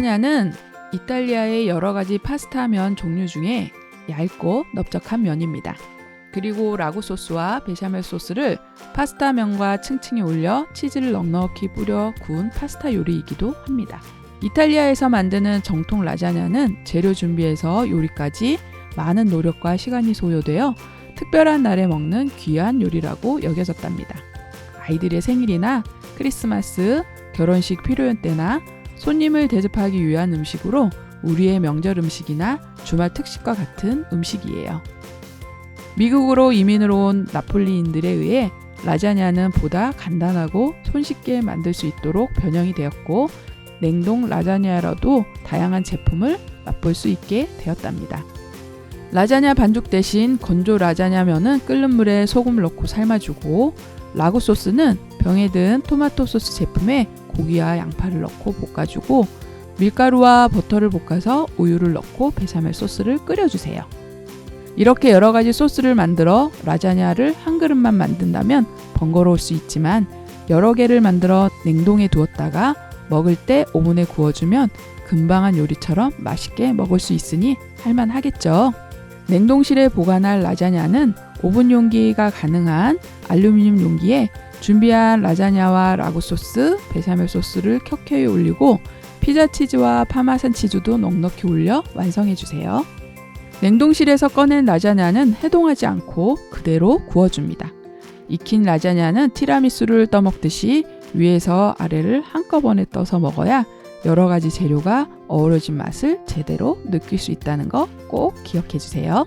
라자냐는 이탈리아의 여러 가지 파스타 면 종류 중에 얇고 넓적한 면입니다. 그리고 라구 소스와 베샤멜 소스를 파스타 면과 층층이 올려 치즈를 넉넉히 뿌려 구운 파스타 요리이기도 합니다. 이탈리아에서 만드는 정통 라자냐는 재료 준비에서 요리까지 많은 노력과 시간이 소요되어 특별한 날에 먹는 귀한 요리라고 여겨졌답니다. 아이들의 생일이나 크리스마스, 결혼식 필요연 때나 손님을 대접하기 위한 음식으로 우리의 명절 음식이나 주말 특식과 같은 음식이에요. 미국으로 이민을 온 나폴리인들에 의해 라자냐는 보다 간단하고 손쉽게 만들 수 있도록 변형이 되었고 냉동 라자냐라도 다양한 제품을 맛볼 수 있게 되었답니다. 라자냐 반죽 대신 건조 라자냐면은 끓는 물에 소금을 넣고 삶아주고 라구 소스는 병에 든 토마토 소스 제품에 고기와 양파를 넣고 볶아주고 밀가루와 버터를 볶아서 우유를 넣고 베샤멜 소스를 끓여주세요. 이렇게 여러 가지 소스를 만들어 라자냐를 한 그릇만 만든다면 번거로울 수 있지만 여러 개를 만들어 냉동에 두었다가 먹을 때 오븐에 구워주면 금방한 요리처럼 맛있게 먹을 수 있으니 할만하겠죠. 냉동실에 보관할 라자냐는 오븐 용기가 가능한 알루미늄 용기에 준비한 라자냐와 라구 소스, 베샤멜 소스를 켜켜이 올리고 피자 치즈와 파마산 치즈도 넉넉히 올려 완성해 주세요. 냉동실에서 꺼낸 라자냐는 해동하지 않고 그대로 구워줍니다. 익힌 라자냐는 티라미수를 떠먹듯이 위에서 아래를 한꺼번에 떠서 먹어야 여러 가지 재료가 어우러진 맛을 제대로 느낄 수 있다는 거 꼭 기억해 주세요.